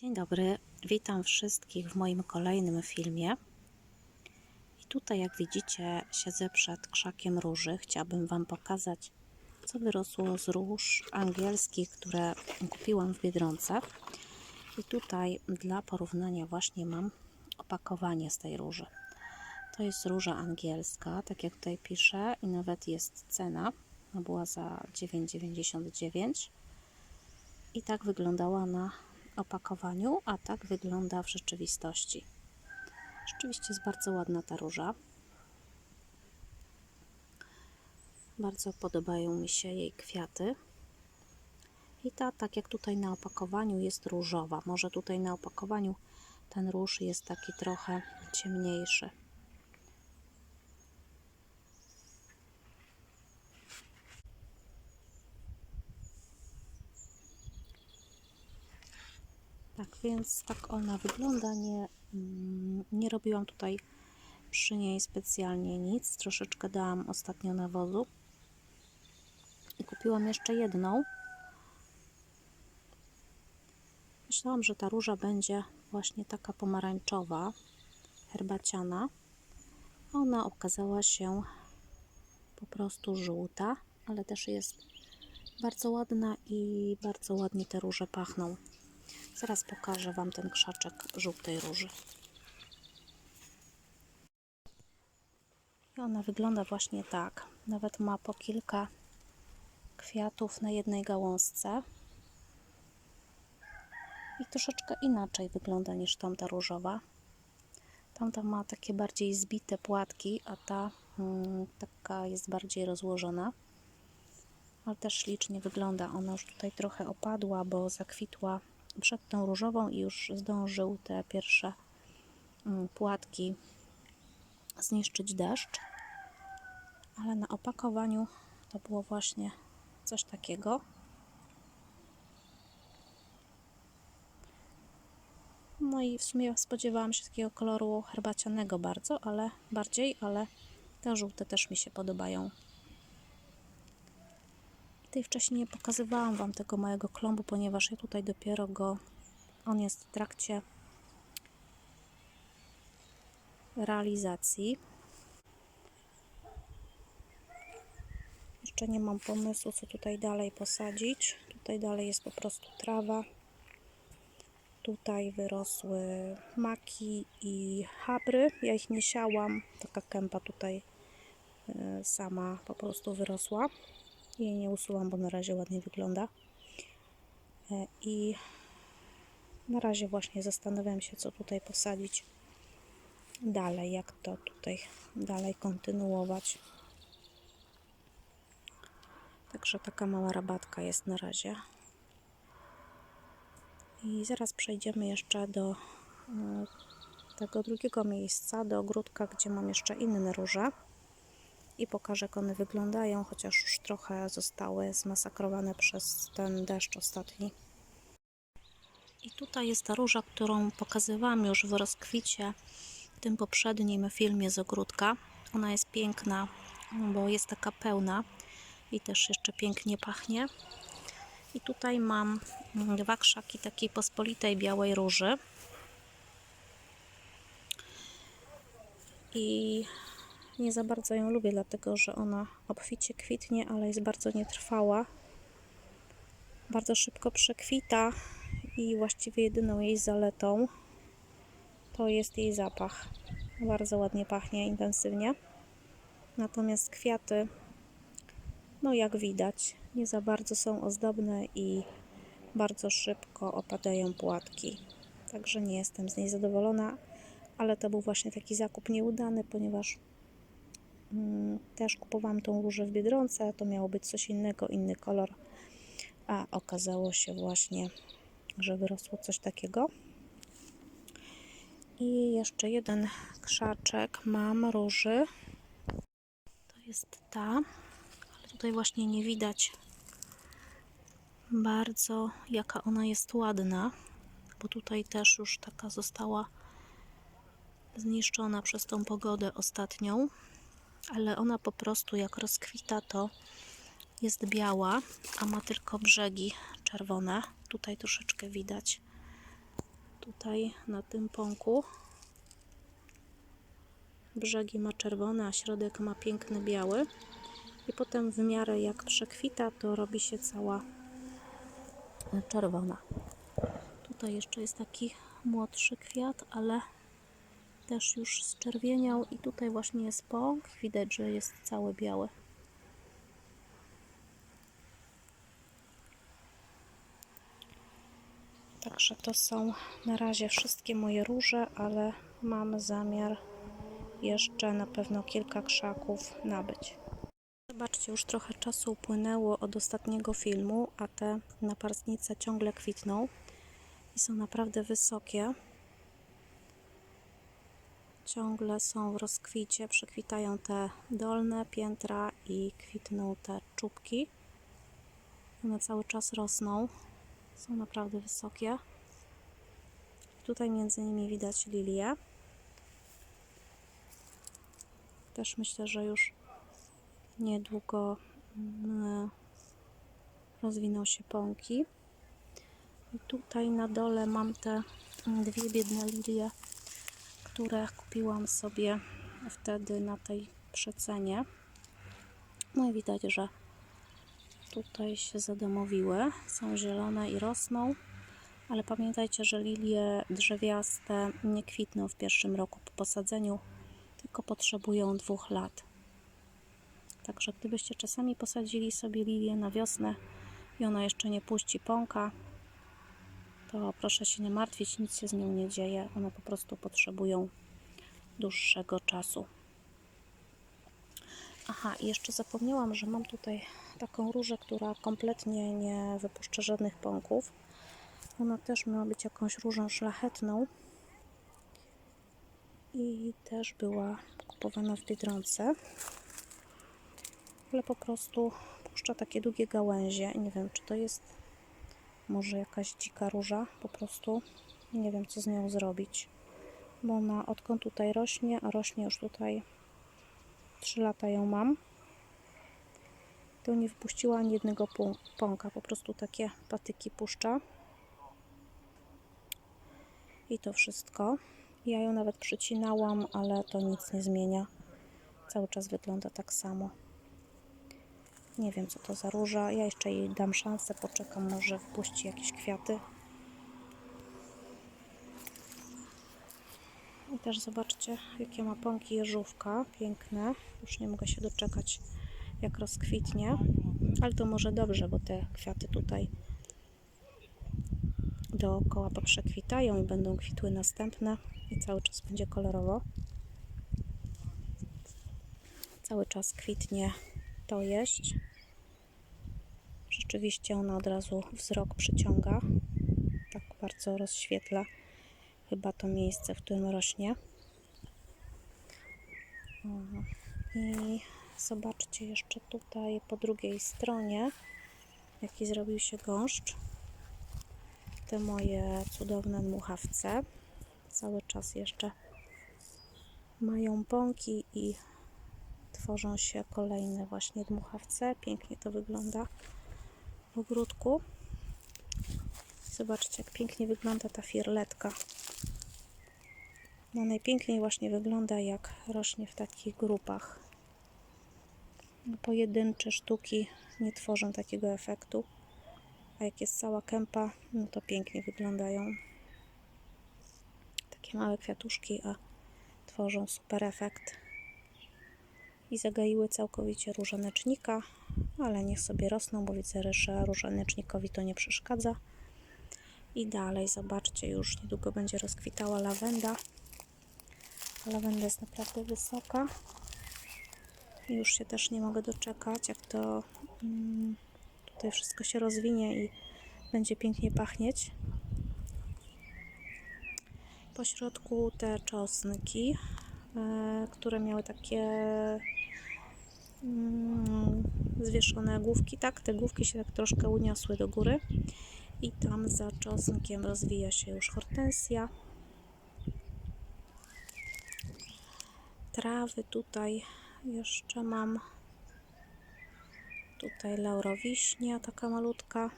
Dzień dobry, witam wszystkich w moim kolejnym filmie. I tutaj, jak widzicie, siedzę przed krzakiem róży. Chciałabym Wam pokazać, co wyrosło z róż angielskich, które kupiłam w Biedronce. I tutaj dla porównania właśnie mam opakowanie z tej róży. To jest róża angielska, tak jak tutaj piszę, i nawet jest cena. Ona była za 9,99 i tak wyglądała na opakowaniu, a tak wygląda w rzeczywistości. Rzeczywiście jest bardzo ładna ta róża. Bardzo podobają mi się jej kwiaty. I ta, tak jak tutaj na opakowaniu, jest różowa. Może tutaj na opakowaniu ten róż jest taki trochę ciemniejszy. Tak więc tak ona wygląda. Nie, mm, nie robiłam tutaj przy niej specjalnie nic. Troszeczkę dałam ostatnio nawozu. I kupiłam jeszcze jedną. Myślałam, że ta róża będzie właśnie taka pomarańczowa, herbaciana. A Ona okazała się po prostu żółta, ale też jest bardzo ładna i bardzo ładnie te róże pachną. Zaraz pokażę Wam ten krzaczek żółtej róży. I ona wygląda właśnie tak. Nawet ma po kilka kwiatów na jednej gałązce. I troszeczkę inaczej wygląda niż tamta różowa. Tamta ma takie bardziej zbite płatki, a ta mm, taka jest bardziej rozłożona. Ale też ślicznie wygląda. Ona już tutaj trochę opadła, bo zakwitła przed tą różową i już zdążył te pierwsze mm, płatki zniszczyć deszcz. Ale na opakowaniu to było właśnie coś takiego. No i w sumie spodziewałam się takiego koloru herbacianego bardzo, ale bardziej, ale te żółte też mi się podobają. Tutaj wcześniej nie pokazywałam Wam tego małego klombu, ponieważ ja tutaj dopiero go, on jest w trakcie realizacji. Jeszcze nie mam pomysłu, co tutaj dalej posadzić. Tutaj dalej jest po prostu trawa. Tutaj wyrosły maki i habry. Ja ich nie siałam. Taka kępa tutaj y, sama po prostu wyrosła. Jej nie usuwam, bo na razie ładnie wygląda. E, I na razie właśnie zastanawiam się, co tutaj posadzić dalej, jak to tutaj dalej kontynuować. Także taka mała rabatka jest na razie. I zaraz przejdziemy jeszcze do e, tego drugiego miejsca, do ogródka, gdzie mam jeszcze inne róże. I pokażę, jak one wyglądają, chociaż już trochę zostały zmasakrowane przez ten deszcz ostatni. I tutaj jest ta róża, którą pokazywałam już w rozkwicie w tym poprzednim filmie z ogródka. Ona jest piękna, bo jest taka pełna i też jeszcze pięknie pachnie. I tutaj mam dwa krzaki takiej pospolitej białej róży. I nie za bardzo ją lubię, dlatego że ona obficie kwitnie, ale jest bardzo nietrwała. Bardzo szybko przekwita i właściwie jedyną jej zaletą to jest jej zapach. Bardzo ładnie pachnie, intensywnie. Natomiast kwiaty, no jak widać, nie za bardzo są ozdobne i bardzo szybko opadają płatki. Także nie jestem z niej zadowolona, ale to był właśnie taki zakup nieudany, ponieważ też kupowałam tą różę w Biedronce, to miało być coś innego, inny kolor, a okazało się właśnie, że wyrosło coś takiego. I jeszcze jeden krzaczek mam róży. To jest ta, ale tutaj właśnie nie widać bardzo jaka ona jest ładna, bo tutaj też już taka została zniszczona przez tą pogodę ostatnią, ale ona po prostu jak rozkwita to jest biała, a ma tylko brzegi czerwone. Tutaj troszeczkę widać tutaj na tym pąku. Brzegi ma czerwone, a środek ma piękny biały. I potem w miarę jak przekwita, to robi się cała czerwona. Tutaj jeszcze jest taki młodszy kwiat, ale też już zczerwieniał i tutaj właśnie jest pąk. Widać, że jest cały biały. Także to są na razie wszystkie moje róże, ale mam zamiar jeszcze na pewno kilka krzaków nabyć. Zobaczcie, już trochę czasu upłynęło od ostatniego filmu, a te naparstnice ciągle kwitną i są naprawdę wysokie. Ciągle są w rozkwicie, przekwitają te dolne piętra i kwitną te czubki. One cały czas rosną, są naprawdę wysokie. Tutaj między nimi widać lilię. Też myślę, że już niedługo mm, rozwiną się pąki. I tutaj na dole mam te mm, dwie biedne lilie, które kupiłam sobie wtedy na tej przecenie. No i widać, że tutaj się zadomowiły. Są zielone i rosną. Ale pamiętajcie, że lilie drzewiaste nie kwitną w pierwszym roku po posadzeniu, tylko potrzebują dwóch lat. Także gdybyście czasami posadzili sobie lilię na wiosnę i ona jeszcze nie puści pąka, to proszę się nie martwić, nic się z nią nie dzieje. One po prostu potrzebują dłuższego czasu. Aha, i jeszcze zapomniałam, że mam tutaj taką różę, która kompletnie nie wypuszcza żadnych pąków. Ona też miała być jakąś różą szlachetną i też była kupowana w Biedronce ale po prostu puszcza takie długie gałęzie. Nie wiem, czy to jest może jakaś dzika róża, po prostu nie wiem, co z nią zrobić, bo ona odkąd tutaj rośnie, a rośnie już tutaj 3 lata ją mam, to nie wypuściła ani jednego pąka, po prostu takie patyki puszcza. I to wszystko. Ja ją nawet przycinałam, ale to nic nie zmienia. Cały czas wygląda tak samo. Nie wiem, co to za róża. Ja jeszcze jej dam szansę, poczekam, może wpuści jakieś kwiaty. I też zobaczcie, jakie ma pąki jeżówka. Piękne. Już nie mogę się doczekać, jak rozkwitnie. Ale to może dobrze, bo te kwiaty tutaj dookoła poprzekwitają i będą kwitły następne i cały czas będzie kolorowo. Cały czas kwitnie to jeść. Rzeczywiście ona od razu wzrok przyciąga. Tak bardzo rozświetla chyba to miejsce, w którym rośnie. I zobaczcie jeszcze tutaj po drugiej stronie, jaki zrobił się gąszcz. Te moje cudowne muchawce cały czas jeszcze mają pąki i tworzą się kolejne właśnie dmuchawce. Pięknie to wygląda w ogródku. Zobaczcie, jak pięknie wygląda ta firletka. No najpiękniej właśnie wygląda, jak rośnie w takich grupach. Pojedyncze sztuki nie tworzą takiego efektu, a jak jest cała kępa, no to pięknie wyglądają. Takie małe kwiatuszki, a tworzą super efekt i zagaiły całkowicie różanecznika, ale niech sobie rosną, bo widzę, że różanecznikowi to nie przeszkadza. I dalej, zobaczcie, już niedługo będzie rozkwitała lawenda. Lawenda jest naprawdę wysoka. Już się też nie mogę doczekać, jak to mm, tutaj wszystko się rozwinie i będzie pięknie pachnieć. Po środku te czosnki, które miały takie Mm, zwieszone główki, tak, te główki się tak troszkę uniosły do góry i tam za czosnkiem rozwija się już hortensja. Trawy tutaj jeszcze mam. Tutaj laurowiśnia taka malutka.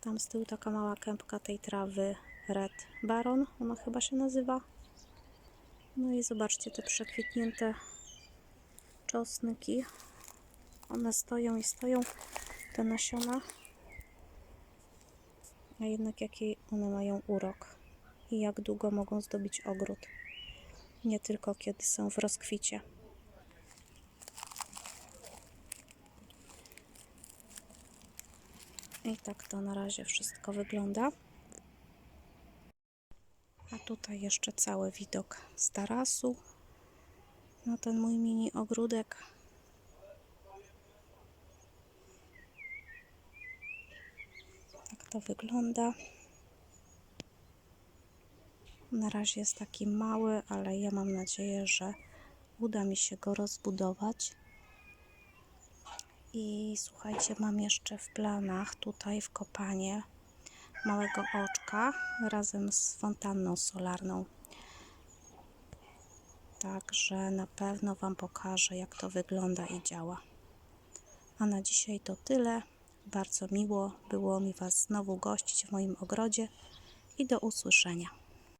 Tam z tyłu taka mała kępka tej trawy Red Baron, ona chyba się nazywa. No i zobaczcie te przekwitnięte czosnki. One stoją i stoją, te nasiona. A jednak jaki one mają urok i jak długo mogą zdobić ogród. Nie tylko kiedy są w rozkwicie. I tak to na razie wszystko wygląda. Tutaj jeszcze cały widok z tarasu na ten mój mini ogródek. Tak to wygląda. Na razie jest taki mały, ale ja mam nadzieję, że uda mi się go rozbudować. I słuchajcie, mam jeszcze w planach tutaj w kopanie małego oczka razem z fontanną solarną. Także na pewno Wam pokażę, jak to wygląda i działa. A na dzisiaj to tyle. Bardzo miło było mi Was znowu gościć w moim ogrodzie i do usłyszenia.